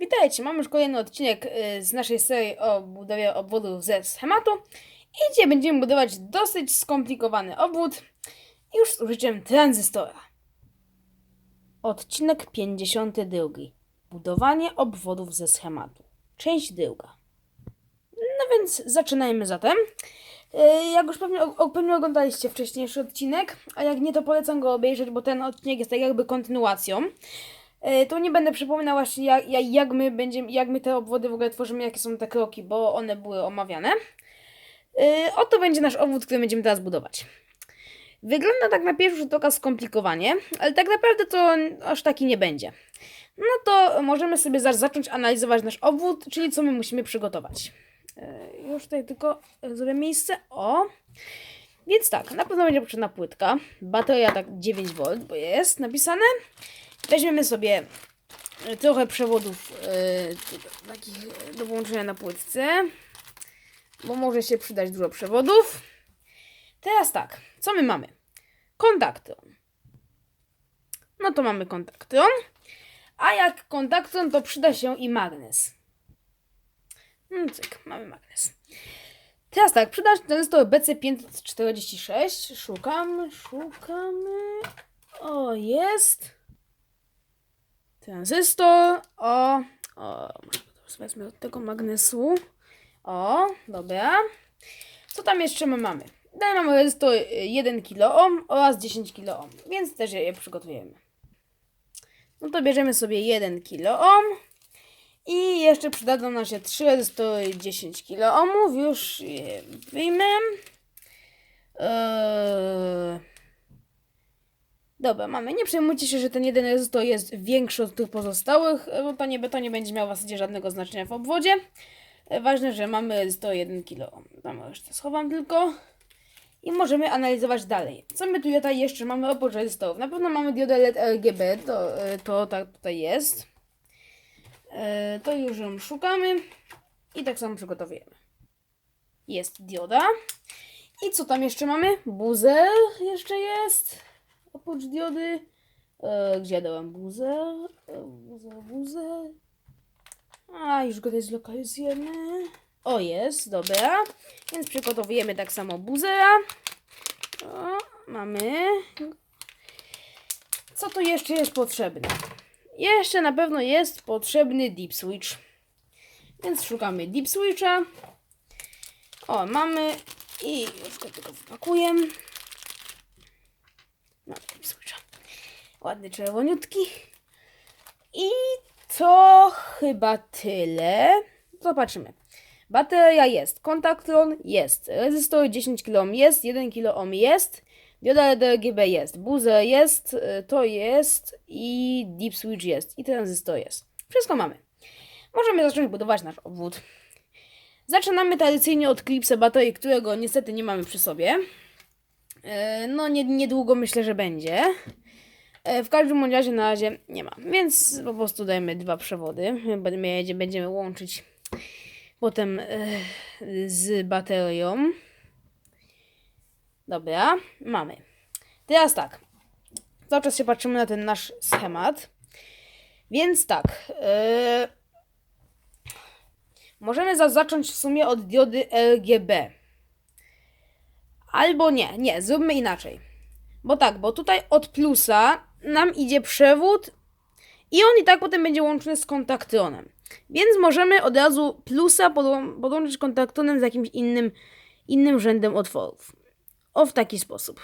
Witajcie, mamy już kolejny odcinek y, z naszej serii o budowie obwodów ze schematu. I dzisiaj będziemy budować dosyć skomplikowany obwód już z użyciem tranzystora. Odcinek 52. Budowanie obwodów ze schematu. Część druga. No więc zaczynajmy zatem. Y, Jak już pewnie, pewnie oglądaliście wcześniejszy odcinek, a jak nie, to polecam go obejrzeć, bo ten odcinek jest tak jakby kontynuacją. E, To nie będę przypominał właśnie jak, jak, my będziemy, jak my te obwody w ogóle tworzymy, jakie są te kroki, bo one były omawiane. E, Oto będzie nasz obwód, który będziemy teraz budować. Wygląda tak na pierwszy rzut oka skomplikowanie, ale tak naprawdę to aż taki nie będzie. No to możemy sobie zaraz zacząć analizować nasz obwód, czyli co my musimy przygotować. E, Już tutaj tylko zrobię miejsce. O! Więc tak, na pewno będzie potrzebna płytka. Bateria tak 9V, bo jest napisane. Weźmiemy sobie e, trochę przewodów e, takich e, do połączenia na płytce, bo może się przydać dużo przewodów. Teraz tak, co my mamy? Kontaktron. No to mamy kontaktron, a jak kontaktron, to przyda się i magnes. No cyk, mamy magnes. Teraz tak, przyda się tranzystor BC546. Szukamy, szukamy. O, jest. Tranzystor. O, o, wezmę od tego magnesu. O, dobra. Co tam jeszcze my mamy? Dalej mamy rezystor 1 y, kiloohm oraz 10 kiloohm, więc też je przygotujemy. No to bierzemy sobie 1 kiloohm i jeszcze przydadzą nam się 3 rezystory 10 kiloohmów. Już je wyjmę. Eee... Dobra, mamy. Nie przejmujcie się, że ten jeden rezystor jest większy od tych pozostałych, bo to nie, to nie będzie miało w zasadzie żadnego znaczenia w obwodzie. E, Ważne, że mamy rezystor 1 kg. Tam jeszcze schowam tylko. I możemy analizować dalej. Co my tu tutaj jeszcze mamy oprócz rezystorów? Na pewno mamy diodę LED RGB, to, e, to tak tutaj jest. E, To już ją szukamy i tak samo przygotowujemy. Jest dioda. I co tam jeszcze mamy? Buzer jeszcze jest. Oprócz diody. E, gdzie dałem buzer? E, buzer, buzer. A, już go tutaj zlokalizujemy. O, jest, dobra. Więc przygotowujemy tak samo buzera. O, mamy. Co tu jeszcze jest potrzebne? Jeszcze na pewno jest potrzebny deep switch. Więc szukamy deep switcha. O, mamy. I już go tylko wpakuję. No, switcha. Ładny czerwoniutki. I to chyba tyle. Zobaczymy. Bateria jest, kontaktron jest, rezystor 10 kΩ jest, 1 kΩ jest, dioda RGB jest, buzzer jest, y, to jest i deep switch jest i tranzystor jest. Wszystko mamy. Możemy zacząć budować nasz obwód. Zaczynamy tradycyjnie od klipsa baterii, którego niestety nie mamy przy sobie. E, No, nie, niedługo myślę, że będzie. E, W każdym razie na razie nie ma, więc po prostu dajemy dwa przewody. Będziemy, będziemy łączyć potem e, z baterią. Dobra, mamy. Teraz tak. Cały czas się patrzymy na ten nasz schemat. Więc tak. e, możemy za zacząć w sumie od diody RGB. Albo nie, nie, zróbmy inaczej. Bo tak, bo tutaj od plusa nam idzie przewód i on i tak potem będzie łączony z kontaktronem. Więc możemy od razu plusa podłą- podłączyć kontaktronem z jakimś innym, innym rzędem otworów. O, w taki sposób.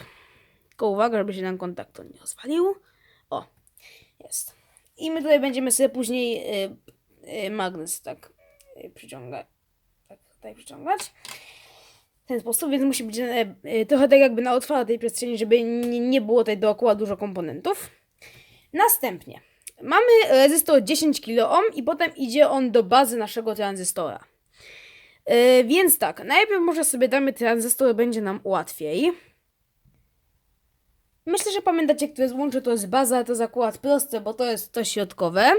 Tylko uwaga, żeby się nam kontraktor nie rozwalił. O, jest. I my tutaj będziemy sobie później y, y, magnes tak y, przyciągać. Tak, tutaj przyciągać w ten sposób, więc musi być e, e, trochę tak jakby na otwartej przestrzeni, żeby nie, było tutaj dookoła dużo komponentów. Następnie mamy rezystor 10 kΩ i potem idzie on do bazy naszego tranzystora. E, więc tak, najpierw może sobie damy tranzystor, będzie nam łatwiej. Myślę, że pamiętacie, które złącze to jest baza, to jest akurat proste, bo to jest to środkowe.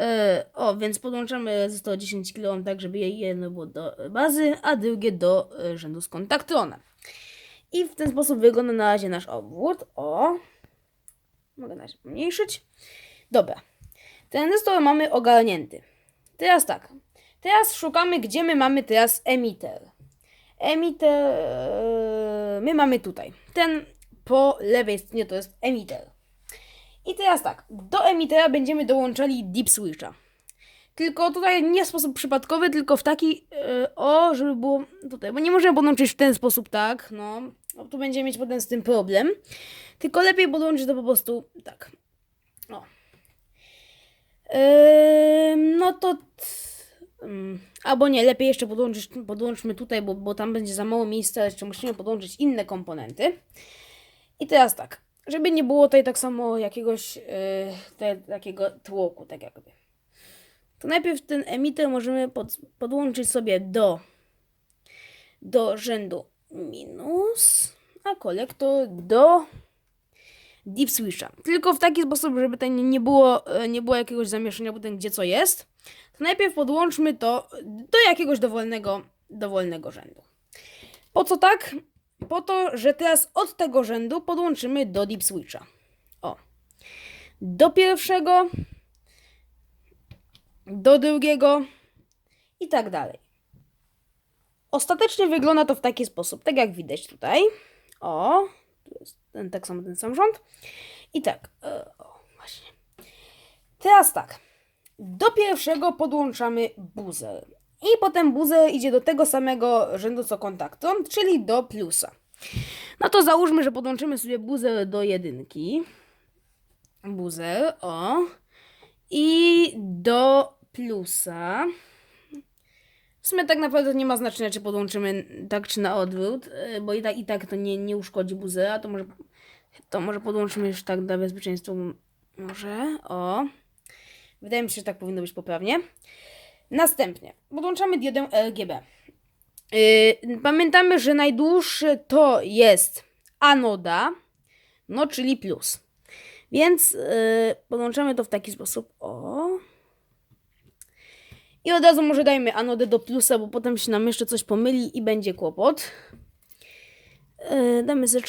E, o, więc podłączamy rezystor 10 kΩ tak, żeby jedno było do bazy, a drugie do e, rzędu z kontaktronem. I w ten sposób wygląda na razie nasz obwód. O, mogę na razie pomniejszyć. Dobra. Ten zestaw mamy ogarnięty. Teraz tak. Teraz szukamy, gdzie my mamy teraz emitter. Emitter. e, My mamy tutaj. Ten po lewej stronie to jest emitter. I teraz tak. Do emittera będziemy dołączali deep switcha. Tylko tutaj nie w sposób przypadkowy, tylko w taki, e, o, żeby było tutaj, bo nie możemy podłączyć w ten sposób, tak, no, no tu będziemy mieć potem z tym problem, tylko lepiej podłączyć to po prostu tak, o. Ym, no to, ym, albo nie, lepiej jeszcze podłączyć, podłączmy tutaj, bo, bo tam będzie za mało miejsca, jeszcze musimy podłączyć inne komponenty. I teraz tak, żeby nie było tutaj tak samo jakiegoś, yy, te, takiego tłoku, tak jakby to najpierw ten emitter możemy pod, podłączyć sobie do, do rzędu minus, a kolektor do deep switcha. Tylko w taki sposób, żeby tutaj nie było, e, nie było jakiegoś zamieszania potem gdzie co jest. To najpierw podłączmy to do jakiegoś dowolnego, dowolnego rzędu. Po co tak? Po to, że teraz od tego rzędu podłączymy do deep switcha. O. Do pierwszego do drugiego i tak dalej. Ostatecznie wygląda to w taki sposób, tak jak widać tutaj. O, tu jest ten, tak samo ten sam rząd. I tak, e, o, właśnie. Teraz tak. Do pierwszego podłączamy buzzer. I potem buzzer idzie do tego samego rzędu co kontaktor, czyli do plusa. No to załóżmy, że podłączymy sobie buzzer do jedynki. Buzzer, o i do plusa. W sumie tak naprawdę nie ma znaczenia, czy podłączymy tak czy na odwrót, y, bo i tak, i tak to nie, nie uszkodzi buzera, to może, to może podłączymy już tak dla bezpieczeństwa. Może, o. Wydaje mi się, że tak powinno być poprawnie. Następnie podłączamy diodę RGB. Yy, pamiętamy, że najdłuższy to jest anoda, no czyli plus. Więc yy, podłączamy to w taki sposób. O. I od razu może dajmy anodę do plusa, bo potem się nam jeszcze coś pomyli i będzie kłopot. Yy, damy sobie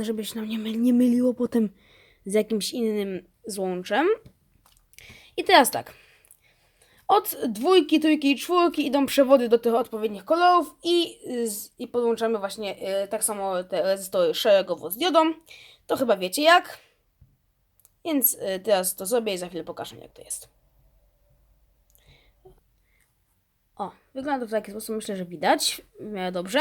żeby się nam nie, myli, nie myliło potem z jakimś innym złączem. I teraz tak. Od dwójki, trójki i czwórki idą przewody do tych odpowiednich kolorów i, i podłączamy właśnie y, tak samo te rezystory szeregowo z diodą. To chyba wiecie jak. Więc y, teraz to zrobię i za chwilę pokażę jak to jest. O, wygląda to w taki sposób, myślę, że widać dobrze.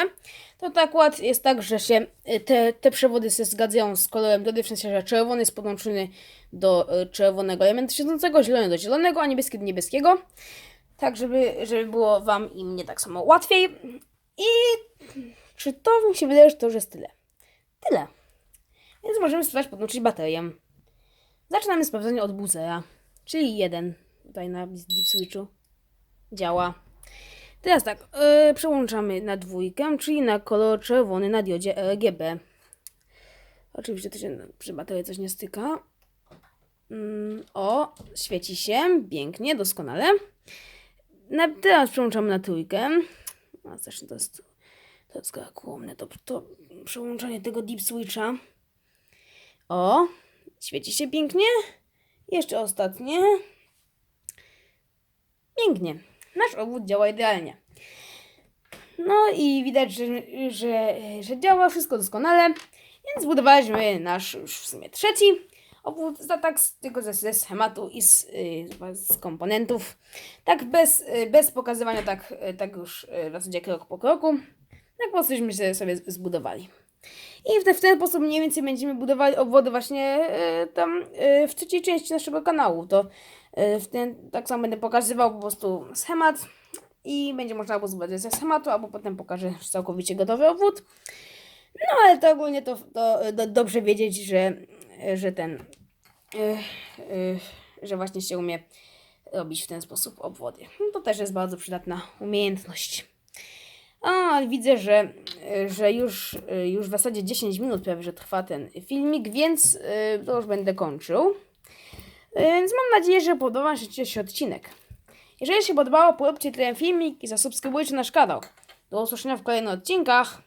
To tak akurat jest tak, że się y, te, te przewody się zgadzają z kolorem diody, w sensie, że czerwony jest podłączony do y, czerwonego elementu siedzącego, zielony do zielonego, a niebieski do niebieskiego. Tak, żeby, żeby było Wam i mnie tak samo łatwiej. I czy to mi się wydaje, że to już jest tyle? Tyle. Więc możemy spróbować podłączyć baterię. Zaczynamy sprawdzanie od buzera, czyli jeden tutaj na deep switchu działa. Teraz tak, yy, przełączamy na dwójkę, czyli na kolor czerwony na diodzie RGB. Oczywiście to się przy baterii coś nie styka. Mm, o, świeci się, pięknie, doskonale. Na, teraz przełączamy na trójkę. A zresztą to jest, to jest kłomne, to, to przełączanie tego deep switcha. O, świeci się pięknie. Jeszcze ostatnie. Pięknie. Nasz obwód działa idealnie. No i widać, że, że, że działa wszystko doskonale. Więc zbudowaliśmy nasz już w sumie trzeci obwód, tak z, tylko ze, ze schematu i z, y, z komponentów. Tak bez, y, bez pokazywania tak, y, tak już w zasadzie krok po kroku. Tak po prostu sobie, sobie zbudowali. I w, te, w ten sposób mniej więcej będziemy budowali obwody właśnie y, tam y, w trzeciej części naszego kanału. To y, w ten, tak samo będę pokazywał po prostu schemat i będzie można albo zbudować ze schematu, albo potem pokażę całkowicie gotowy obwód. No ale to ogólnie to, to do, dobrze wiedzieć, że, że ten, y, y, że właśnie się umie robić w ten sposób obwody. No, to też jest bardzo przydatna umiejętność. A, widzę, że, że już, już w zasadzie 10 minut prawie, że trwa ten filmik, więc y, to już będę kończył. Więc mam nadzieję, że podoba się się odcinek. Jeżeli się podobało, poróbcie ten filmik i zasubskrybujcie nasz kanał. Do usłyszenia w kolejnych odcinkach.